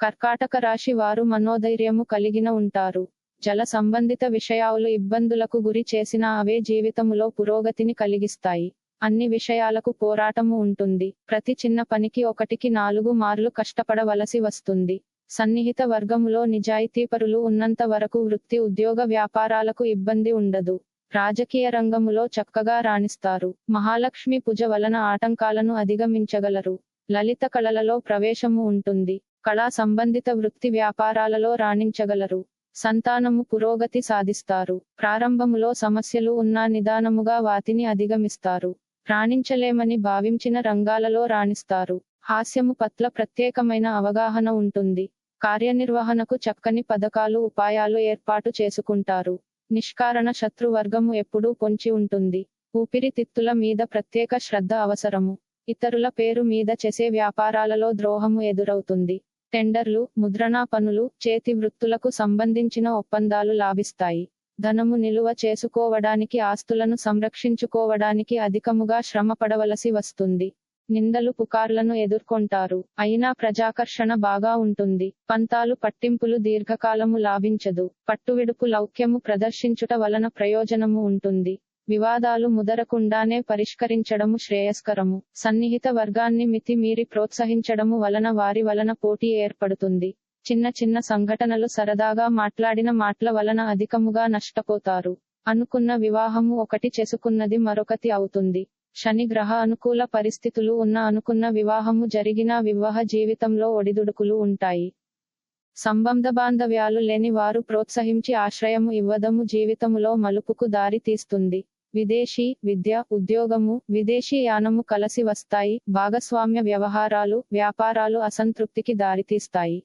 కర్కాటక రాశి వారు మనోధైర్యము కలిగిన ఉంటారు. జల సంబంధిత విషయాలు ఇబ్బందులకు గురి చేసినా అవే జీవితములో పురోగతిని కలిగిస్తాయి. అన్ని విషయాలకు పోరాటము ఉంటుంది. ప్రతి చిన్న పనికి ఒకటికి నాలుగు మార్లు కష్టపడవలసి వస్తుంది. సన్నిహిత వర్గములో నిజాయితీపరులు ఉన్నంత వరకు వృత్తి ఉద్యోగ వ్యాపారాలకు ఇబ్బంది ఉండదు. రాజకీయ రంగములో చక్కగా రాణిస్తారు. మహాలక్ష్మి పూజ వలన ఆటంకాలను అధిగమించగలరు. లలిత కళలలో ప్రవేశము ఉంటుంది. కళా సంబంధిత వృత్తి వ్యాపారాలలో రాణించగలరు. సంతానము పురోగతి సాధిస్తారు. ప్రారంభములో సమస్యలు ఉన్నా నిదానముగా వాటిని అధిగమిస్తారు. రాణించలేమని భావించిన రంగాలలో రాణిస్తారు. హాస్యము పట్ల ప్రత్యేకమైన అవగాహన ఉంటుంది. కార్యనిర్వహణకు చక్కని పథకాలు ఉపాయాలు ఏర్పాటు చేసుకుంటారు. నిష్కారణ శత్రువర్గము ఎప్పుడూ పొంచి ఉంటుంది. ఊపిరితిత్తుల మీద ప్రత్యేక శ్రద్ధ అవసరము. ఇతరుల పేరు మీద చేసే వ్యాపారాలలో ద్రోహము ఎదురవుతుంది. టెండర్లు ముద్రణా పనులు చేతి వృత్తులకు సంబంధించిన ఒప్పందాలు లాభిస్తాయి. ధనము నిలువ చేసుకోవడానికి ఆస్తులను సంరక్షించుకోవడానికి అధికముగా శ్రమ పడవలసి వస్తుంది. నిందలు పుకార్లను ఎదుర్కొంటారు. అయినా ప్రజాకర్షణ బాగా ఉంటుంది. పంతాలు పట్టింపులు దీర్ఘకాలము లాభించదు. పట్టువిడుపు లౌక్యము ప్రదర్శించుట వలన ప్రయోజనము ఉంటుంది. వివాదాలు ముదరకుండానే పరిష్కరించడము శ్రేయస్కరము. సన్నిహిత వర్గాన్ని మితి మీరి ప్రోత్సహించడము వలన వారి వలన పోటీ ఏర్పడుతుంది. చిన్న చిన్న సంఘటనలు సరదాగా మాట్లాడిన మాటల వలన అధికముగా నష్టపోతారు. అనుకున్న వివాహము ఒకటి చేసుకున్నది మరొకటి అవుతుంది. శని గ్రహ అనుకూల పరిస్థితులు ఉన్న అనుకున్న వివాహము జరిగిన వివాహ జీవితంలో ఒడిదుడుకులు ఉంటాయి. సంబంధ బాంధవ్యాలు లేని వారు ప్రోత్సహించి ఆశ్రయము ఇవ్వదము జీవితములో మలుపుకు దారి తీస్తుంది. విదేశీ విద్య ఉద్యోగము విదేశీ యానము కలసి వస్తాయి భాగస్వామ్య వ్యవహారాలు వ్యాపారాలు అసంతృప్తికి దారితీస్తాయి.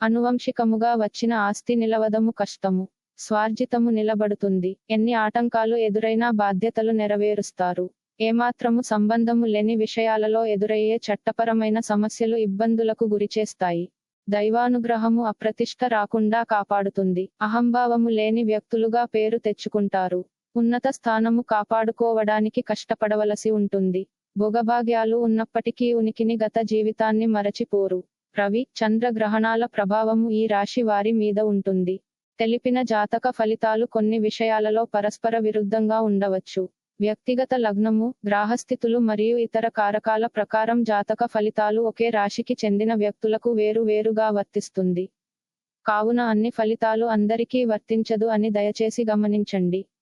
అనువంశికముగా వచ్చిన ఆస్తి నిలవదము కష్టము. స్వార్జితము నిలబడుతుంది. ఎన్ని ఆటంకాలు ఎదురైనా బాధ్యతలు నెరవేరుస్తారు. ఏమాత్రము సంబంధము లేని విషయాలలో ఎదురయ్యే చట్టపరమైన సమస్యలు ఇబ్బందులకు గురిచేస్తాయి. దైవానుగ్రహము అప్రతిష్ట రాకుండా కాపాడుతుంది. అహంభావము లేని వ్యక్తులుగా పేరు తెచ్చుకుంటారు. ఉన్నత స్థానము కాపాడుకోవడానికి కష్టపడవలసి ఉంటుంది. భోగభాగ్యాలు ఉన్నప్పటికీ ఉనికిని గత జీవితాన్ని మరచిపోరు. రవి చంద్ర గ్రహణాల ప్రభావము ఈ రాశి వారి మీద ఉంటుంది. తెలిపిన జాతక ఫలితాలు కొన్ని విషయాలలో పరస్పర విరుద్ధంగా ఉండవచ్చు. వ్యక్తిగత లగ్నము గ్రాహస్థితులు మరియు ఇతర కారకాల ప్రకారం జాతక ఫలితాలు ఒకే రాశికి చెందిన వ్యక్తులకు వేరు వేరుగా వర్తిస్తుంది. కావున అన్ని ఫలితాలు అందరికీ వర్తించదు అని దయచేసి గమనించండి.